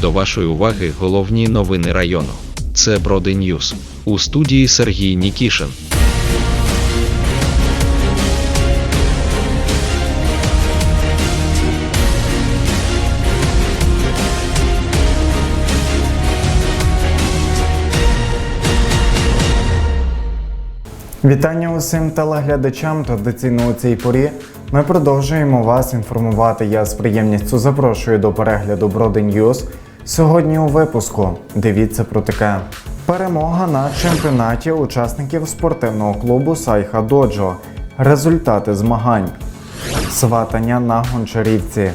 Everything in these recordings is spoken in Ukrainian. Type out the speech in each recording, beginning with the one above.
До вашої уваги головні новини району. Це Броди Ньюс. У студії Сергій Нікішин. Вітання усім телеглядачам. Традиційно у цій порі ми продовжуємо вас інформувати. Я з приємністю запрошую до перегляду Броди Ньюз. Сьогодні у випуску дивіться про таке. Перемога на чемпіонаті учасників спортивного клубу Сайха Доджо. Результати змагань. Сватання на гончарівці.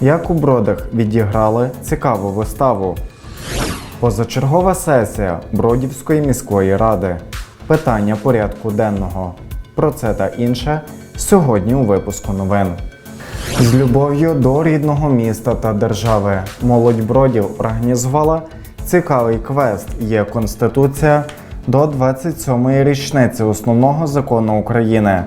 Як у бродах відіграли цікаву виставу. Позачергова сесія Бродівської міської ради. Питання порядку денного. Про це та інше сьогодні у випуску новин. З любов'ю до рідного міста та держави молодь бродів організувала цікавий квест. Є конституція до 27-ї річниці основного закону України.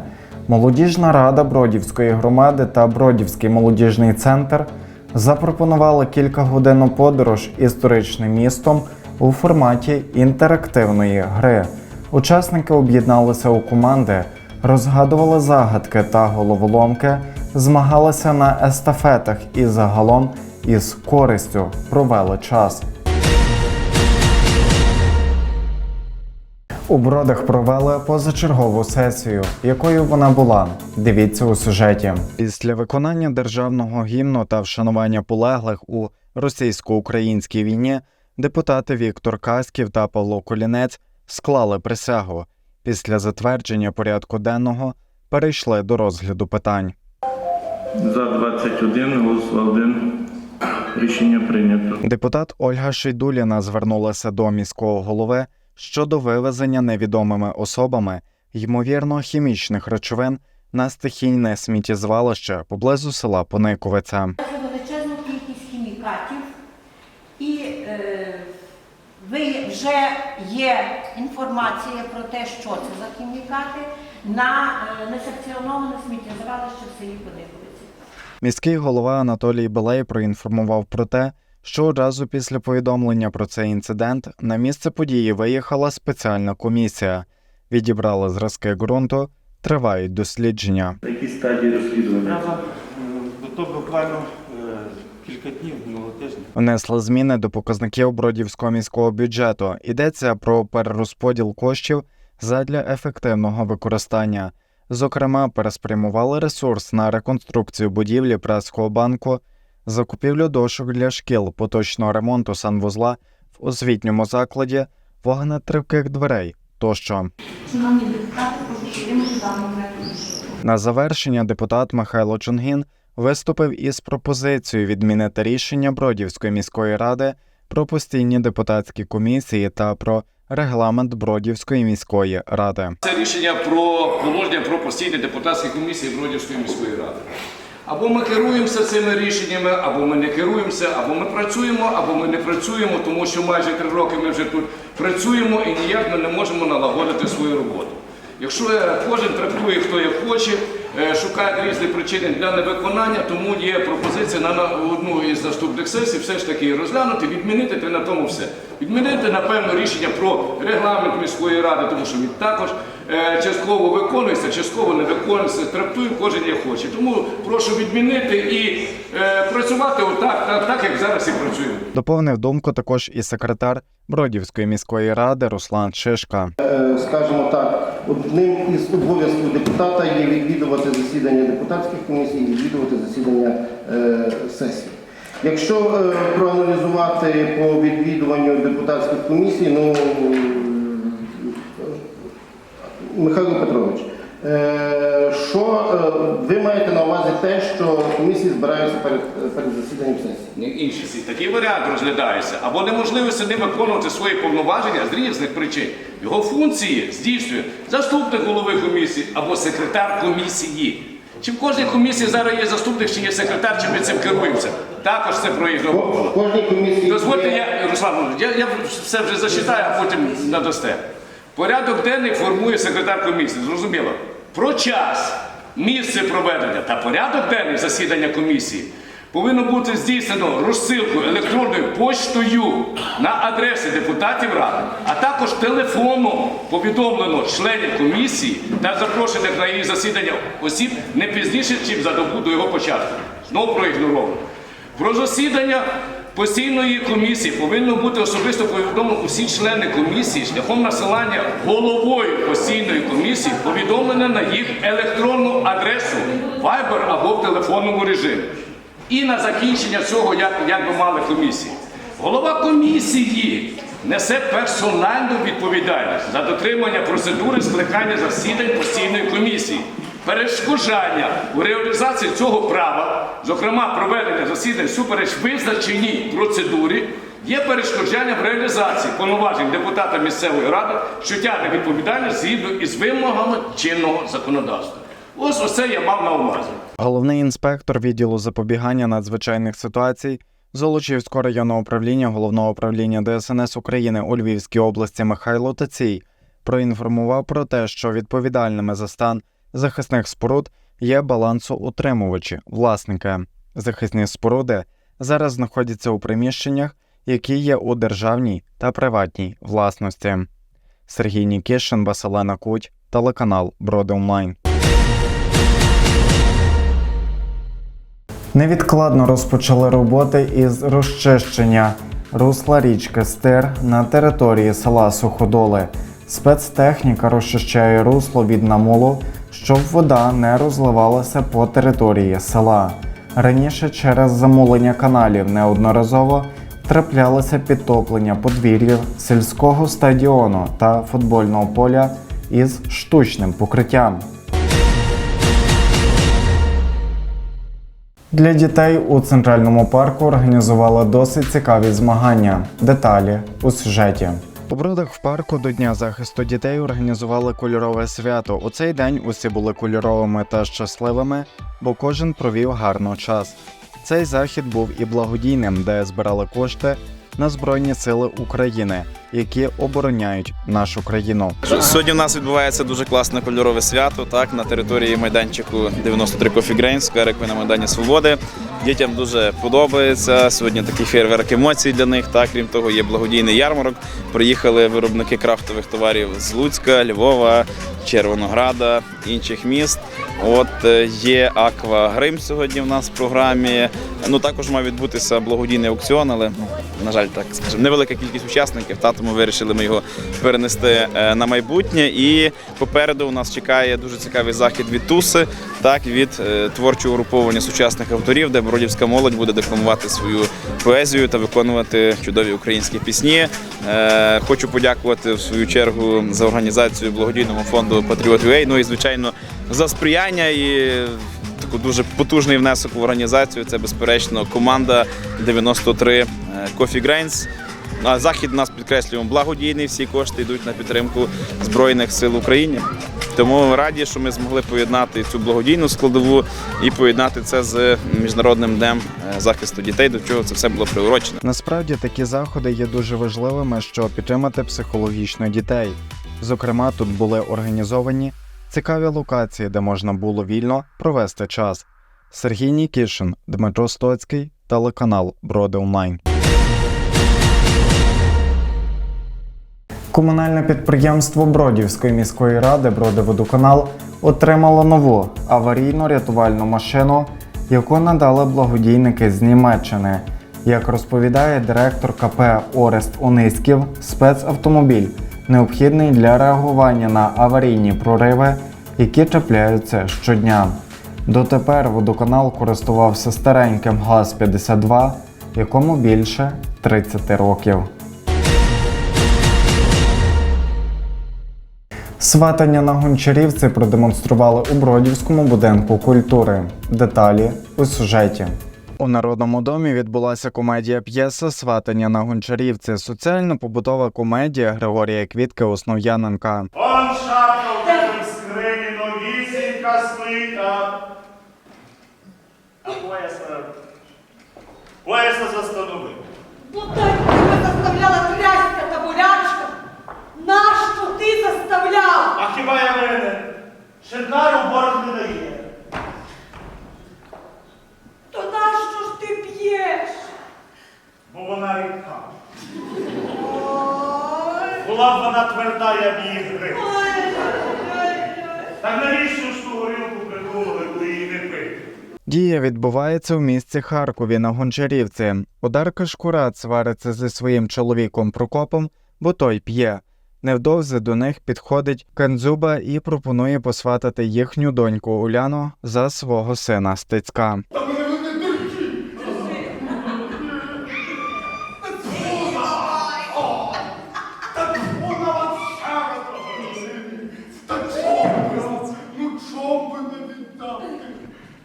Молодіжна рада Бродівської громади та Бродівський молодіжний центр запропонували кількагодинну подорож історичним містом у форматі інтерактивної гри. Учасники об'єдналися у команди, розгадували загадки та головоломки, змагалися на естафетах і загалом із користю провели час. У бродах провели позачергову сесію. Якою вона була? Дивіться у сюжеті. Після виконання державного гімну та вшанування полеглих у російсько-українській війні депутати Віктор Каськів та Павло Колінець склали присягу. Після затвердження порядку денного перейшли до розгляду питань. За 21, голос 1. Рішення прийнято. Депутат Ольга Шейдуліна звернулася до міського голови щодо вивезення невідомими особами ймовірно хімічних речовин на стихійне сміттєзвалище поблизу села Пониковиця. Це величезну кількість хімікатів, і е, ви вже є інформація про те, що це за хімікати на е, несанкціоноване сміттєзвалище в селі Подиковиці. Міський голова Анатолій Белей проінформував про те, що одразу після повідомлення про цей інцидент на місце події виїхала спеціальна комісія. Відібрали зразки ґрунту, тривають дослідження. На якій стадії розслідування? То буквально кілька днів, минулого тижня. Внесли зміни до показників Бродівського міського бюджету. Йдеться про перерозподіл коштів задля ефективного використання. Зокрема, переспрямували ресурс на реконструкцію будівлі преського банку, закупівлю дошок для шкіл, поточного ремонту санвузла в освітньому закладі, вогнетривких дверей тощо. Шановні депутати, прошу підтримати дану. На завершення депутат Михайло Чунгін виступив із пропозицією відмінити рішення Бродівської міської ради про постійні депутатські комісії та про регламент Бродівської міської ради. Це рішення про положення про постійні депутатські комісії Бродівської міської ради. Або ми керуємося цими рішеннями, або ми не керуємося, або ми працюємо, або ми не працюємо, тому що майже три роки ми вже тут працюємо і ніяк ми не можемо налагодити свою роботу. Якщо е, кожен трактує, хто як хоче, е, шукає різні причини для невиконання, тому є пропозиція на- одну із наступних сесій все ж таки розглянути, відмінити та на тому все. Відмінити, напевно, рішення про регламент міської ради, тому що він також е, частково виконується, частково не виконується, трактує кожен як хоче. Тому прошу відмінити і працювати отак, так, так, як зараз і працюємо. Доповнив думку також і секретар Бродівської міської ради Руслан Шишка. Скажімо так, одним із обов'язків депутата є відвідувати засідання депутатських комісій і відвідувати засідання е, сесії. Якщо е, проаналізувати по відвідуванню депутатських комісій, ну Михайло Петрович, е, що е, ви маєте на увазі те, що комісії збираються перед, перед засіданням сесії? Інші всі. Такий варіант розглядається. Або неможливості не виконувати свої повноваження з різних причин. Його функції здійснює заступник голови комісії або секретар комісії. Чи в кожній комісії зараз є заступник, чи є секретар, чи ми цим керуємося? Також це комісії Дозвольте, я, Руслан, я, я все вже зачитаю, а потім надасте. Порядок денний формує секретар комісії. Зрозуміло. Про час, місце проведення та порядок денний засідання комісії повинно бути здійснено розсилку електронною поштою на адреси депутатів ради, а також телефоном повідомлено членів комісії та запрошених на її засідання осіб не пізніше, ніж за добу до його початку. Знову проігноровано. Про засідання постійної комісії повинно бути особисто повідомлено усі члени комісії шляхом насилання головою постійної комісії повідомлення на їх електронну адресу Viber або в телефонному режимі. І на закінчення цього, як, як би мали комісії. Голова комісії несе персональну відповідальність за дотримання процедури скликання засідань постійної комісії. Перешкоджання у реалізації цього права, зокрема проведення засідань супереч визначеній процедурі, є перешкоджання в реалізації повноважень депутата місцевої ради, що тягне відповідальність згідно із вимогами чинного законодавства. Ось оце я мав на увазі. Головний інспектор відділу запобігання надзвичайних ситуацій Золочівського районного управління головного управління ДСНС України у Львівській області Михайло Тацій проінформував про те, що відповідальними за стан захисних споруд є балансоутримувачі, власники. Захисні споруди зараз знаходяться у приміщеннях, які є у державній та приватній власності. Сергій Нікішин, Василена Куть, телеканал Броди Онлайн. Невідкладно розпочали роботи із розчищення русла річки Стир на території села Суходоли. Спецтехніка розчищає русло від намолу, щоб вода не розливалася по території села. Раніше через замулення каналів неодноразово траплялося підтоплення подвір'їв сільського стадіону та футбольного поля із штучним покриттям. Для дітей у центральному парку організували досить цікаві змагання. Деталі у сюжеті. У бродах в парку до Дня захисту дітей організували кольорове свято. У цей день усі були кольоровими та щасливими, бо кожен провів гарно час. Цей захід був і благодійним, де збирали кошти на Збройні Сили України, які обороняють нашу країну. Сьогодні в нас відбувається дуже класне кольорове свято так, на території майданчику 93 Coffee Grain, скверику на Майдані Свободи. Дітям дуже подобається. Сьогодні такий фейерверк емоцій для них. Так, крім того, є благодійний ярмарок. Приїхали виробники крафтових товарів з Луцька, Львова, Червонограда, інших міст. От е, є Аква Грим сьогодні в нас в програмі. Ну також мав відбутися благодійний аукціон, але на жаль, так скажімо, невелика кількість учасників. Та тому вирішили ми його перенести е, на майбутнє. І попереду у нас чекає дуже цікавий захід від Туси, так від е, творчого угруповання сучасних авторів, де бродівська молодь буде декламувати свою поезію та виконувати чудові українські пісні. Е, Хочу подякувати в свою чергу за організацію благодійному фонду Patriot UA, Ну і звичайно за сприяння і дуже потужний внесок в організацію. Це безперечно команда 93 Coffee Grains. А захід нас підкреслюємо благодійний. Всі кошти йдуть на підтримку Збройних сил України. Тому ми раді, що ми змогли поєднати цю благодійну складову і поєднати це з міжнародним днем е, захисту дітей, до чого це все було приурочено. Насправді такі заходи є дуже важливими, щоб підтримати психологічно дітей. Зокрема, тут були організовані цікаві локації, де можна було вільно провести час. Сергій Нікішин, Дмитро Стоцький, телеканал Броди Онлайн. Комунальне підприємство Бродівської міської ради Бродиводоканал отримало нову аварійно-рятувальну машину, яку надали благодійники з Німеччини. Як розповідає директор КП Орест Ониськів, спецавтомобіль необхідний для реагування на аварійні прориви, які трапляються щодня. Дотепер водоканал користувався стареньким ГАЗ-52, якому більше 30 років. Сватання на гончарівці продемонстрували у Бродівському будинку культури. Деталі у сюжеті. У народному домі відбулася комедія п'єса Сватання на гончарівці. Соціально-побутова комедія Григорія Квітки Основ'яненка. Он шапка в скрині, новісінька смита. А пояса, пояса застанови. Ну так тебе заставляла трясся та болячка. Нащо ти заставляв? А хіба я винен? Шеднару борг не дає. То нащо ж ти була б вона тверда, я б її грив. Так навіщо ж ту горілку придумали, коли її не пити? Дія відбувається в місті Харкові на Гончарівці. Одарка Шкурат свариться зі своїм чоловіком Прокопом, бо той п'є. Невдовзі до них підходить Кензуба і пропонує посватати їхню доньку Уляну за свого сина Стецька. Ну чом би не віддати?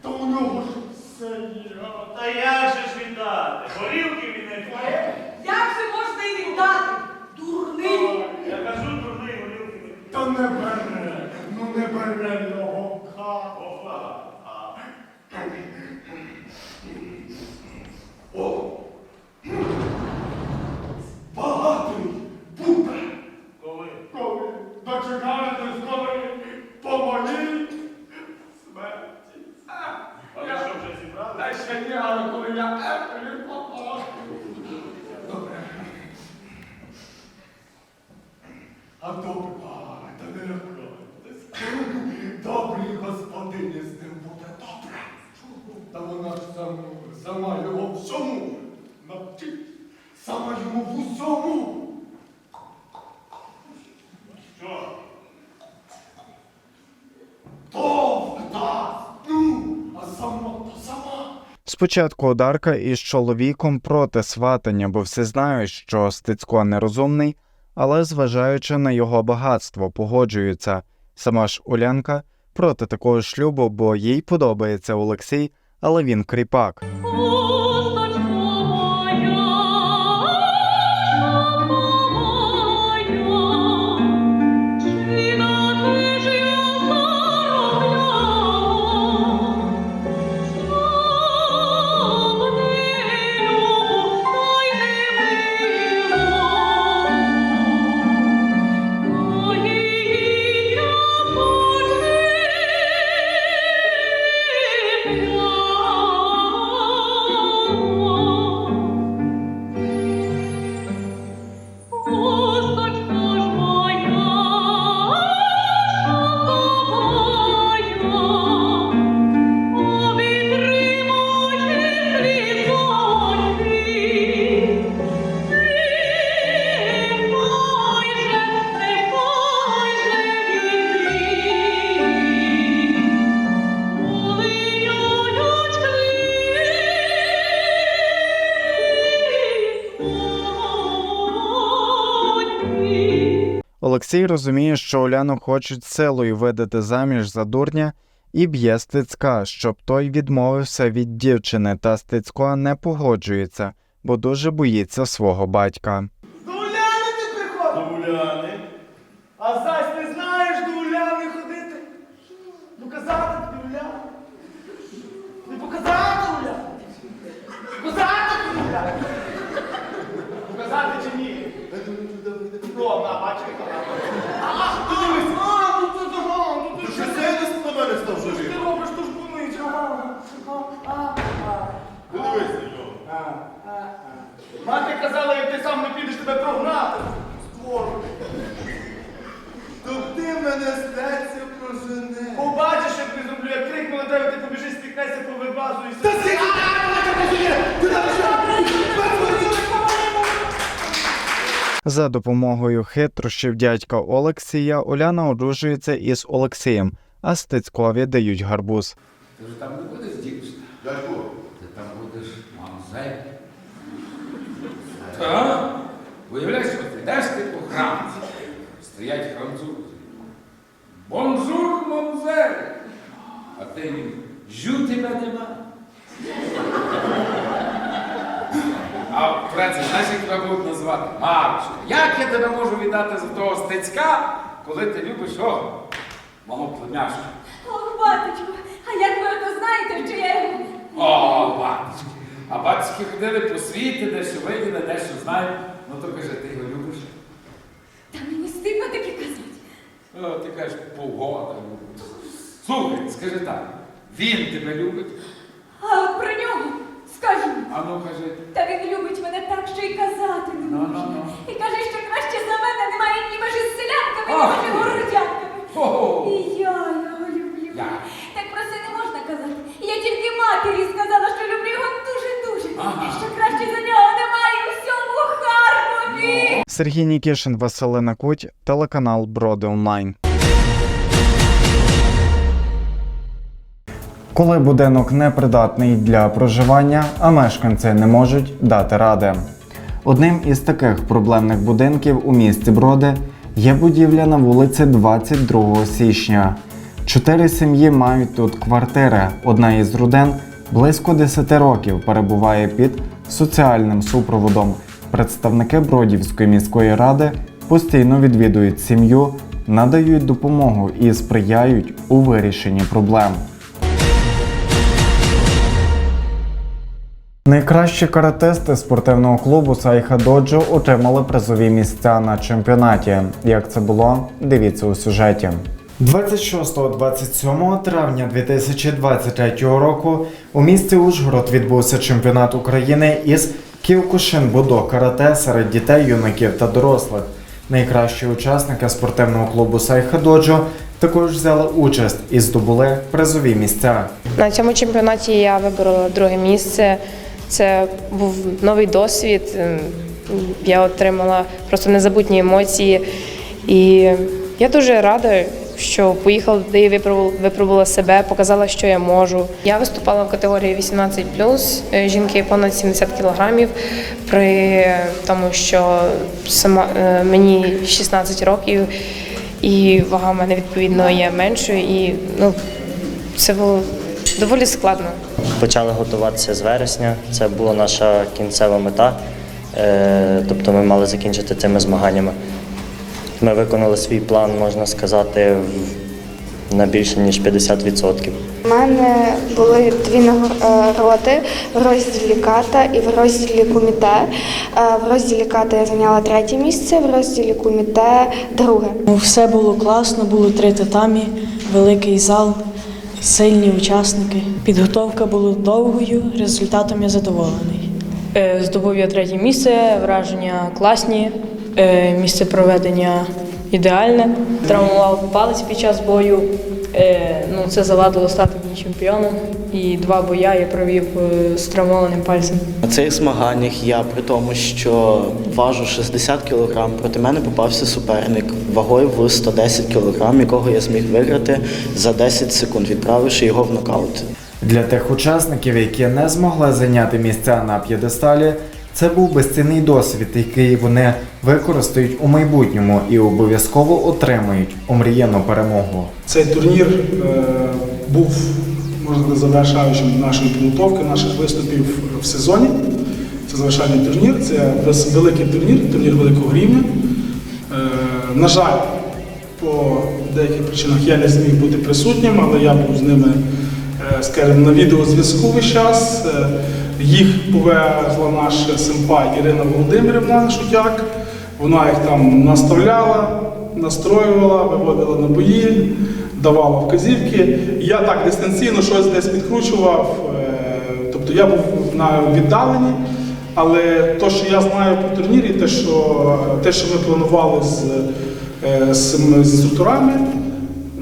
Та у нього ж все є. Та як же ж віддати? Горілки він не п'є. Як же можна і віддати? Дурний! Я кажу, дурний горілки не п'є. Та не бере, ну не бере його капа. О! Багатий буде. Коли? Коли? Дочекаєтесь, коли по моїй смерті. А ви що вже зібрали? Та ще ні, але коли я епелі попав. Добре. А добре, а, та не лякайтесь. Добрій господині з ним буде добре. Та вона ж сама, сама його всьому навчить. Сама йому в усьому. Що? То дасть, ну, а сама то сама. Спочатку Одарка із чоловіком проти сватання, бо всі знають, що Стецько нерозумний, але зважаючи на його багатство, погоджуються. Сама ж Улянка проти такого шлюбу, бо їй подобається Олексій, але він кріпак. Олексій розуміє, що Уляну хочуть силою видати заміж за дурня і б'є Стецька, щоб той відмовився від дівчини, та Стецько не погоджується, бо дуже боїться свого батька. До Уляни ти приходив? До Уляни. А зась не знаєш до Уляни ходити? Показати тобі Уляну? Не показати Уляну? Показати тобі Уляну? Показати чи ні? О, на, бачиш, А, ти дивись. А, ну ти догон, ну ти що? на мене став Що ж ти робиш, то ж помить, ага. А, а. Не дивись на нього. А, а, а. Мати казала, як ти сам не підеш тебе прогнати. Створу. То ти мене стеться прожене. Побачиш, як не зроблю, як крикну на тебе, ти побіжиш, стикнешся по вебазу і все. За допомогою хитрощів дядька Олексія Уляна одружується із Олексієм, а Стецькові дають гарбуз. Ти ж там не будеш дівчина. Дядько, Ти там будеш мамзель. Так? Уявляєш, що ти йдеш ти по храмці. Стоять французи. Бонжур, мамзель! А ти їм жю тебе нема. А в Франції, знаєш, як тебе будуть називати? Марче. Як я тебе можу віддати за того стецька, коли ти любиш о, мого племяшку? Ох, батечку, а як ви ото знаєте, що я його... О, батьки. А батьки ходили по світі, дещо виділи, дещо знають. Ну то каже, ти його любиш? Та мені стидно таке казати. О, ти кажеш, погода. любить. Слухай, скажи так, він тебе любить, А про нього скажу. А ну кажи. Та він любить мене так, що й казати не Ну, може. ну, ну. І каже, що краще за мене немає ні між селянками, ні дуже городянками. І я його люблю. Так про це не можна казати. Я тільки матері сказала, що люблю його дуже-дуже. І що краще за нього немає у всьому Харкові. Сергій Нікішин, Василина Куть, телеканал Броди Онлайн. Коли будинок непридатний для проживання, а мешканці не можуть дати ради. Одним із таких проблемних будинків у місті Броди є будівля на вулиці 22 січня. Чотири сім'ї мають тут квартири. Одна із родин близько 10 років перебуває під соціальним супроводом. Представники Бродівської міської ради постійно відвідують сім'ю, надають допомогу і сприяють у вирішенні проблем. Найкращі каратисти спортивного клубу Сайха Доджо отримали призові місця на чемпіонаті. Як це було? Дивіться у сюжеті. 26-27 травня 2023 року у місті Ужгород відбувся чемпіонат України із Кіокушин Будо карате серед дітей, юнаків та дорослих. Найкращі учасники спортивного клубу Сайха Доджо також взяли участь і здобули призові місця. На цьому чемпіонаті я виборола друге місце. Це був новий досвід. Ем, Я отримала просто незабутні емоції. І я дуже рада, що поїхала туди випробувала себе, показала, що я можу. Я виступала в категорії 18+, е, жінки понад 70 кілограмів, при тому, що сама е, мені 16 років, і вага в мене відповідно є меншою. І ну, це було доволі складно. Почали готуватися з вересня. Це була наша кінцева мета. Е, Тобто ми мали закінчити цими змаганнями. Ми виконали свій план, можна сказати, на більше ніж 50%. У мене були дві нагороди в розділі ката і в розділі куміте. Е, В розділі ката я зайняла третє місце, в розділі куміте друге. Ну, Все було класно, було три татамі, великий зал, сильні учасники. Підготовка була довгою, результатом я задоволений. Е, Здобув я третє місце, враження класні, е, місце проведення ідеальне. Травмував палець під час бою. Е, Ну, це завадило стати мені чемпіоном. І два боя я провів е, з травмованим пальцем. На цих змаганнях я при тому, що важу 60 кг, проти мене попався суперник вагою в 110 кг, якого я зміг виграти за 10 секунд, відправивши його в нокаут. Для тих учасників, які не змогли зайняти місця на п'єдесталі, це був безцінний досвід, який вони використають у майбутньому і обов'язково отримають омріяну перемогу. Цей турнір е, був, можна завершаючим нашої підготовки, наших виступів в сезоні. Це завершальний турнір, це вес- великий турнір, турнір великого рівня. Е, на жаль, по деяких причинах я не зміг бути присутнім, але я був з ними, е, скажімо, на відеозв'язку весь час. Е, їх повезла наш симпай Ірина Володимирівна Шутяк. Вона їх там наставляла, настроювала, виводила на бої, давала вказівки. Я так дистанційно щось десь підкручував. е, Тобто я був на віддаленні, але те, що я знаю по турнірі, те, що, те, що ми планували з, е, з, з інструкторами,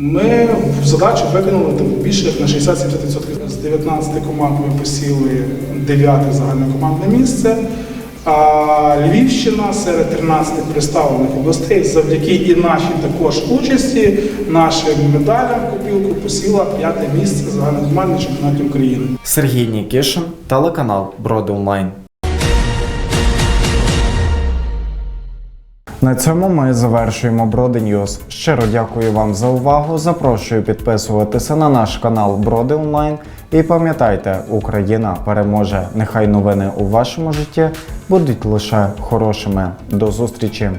ми в задачу виконали там, більше як на 60-70%. З 19 команд ми посіли 9 загальнокомандне місце. А Львівщина серед 13 представлених областей завдяки і нашій також участі, нашим медалям копілку посіла п'яте місце загальнокомандних чемпіонатів України. Сергій Нікішин, телеканал Броди Онлайн. На цьому ми завершуємо Броди Ньюз. Щиро дякую вам за увагу. Запрошую підписуватися на наш канал Броди Онлайн. І пам'ятайте, Україна переможе. Нехай новини у вашому житті будуть лише хорошими. До зустрічі!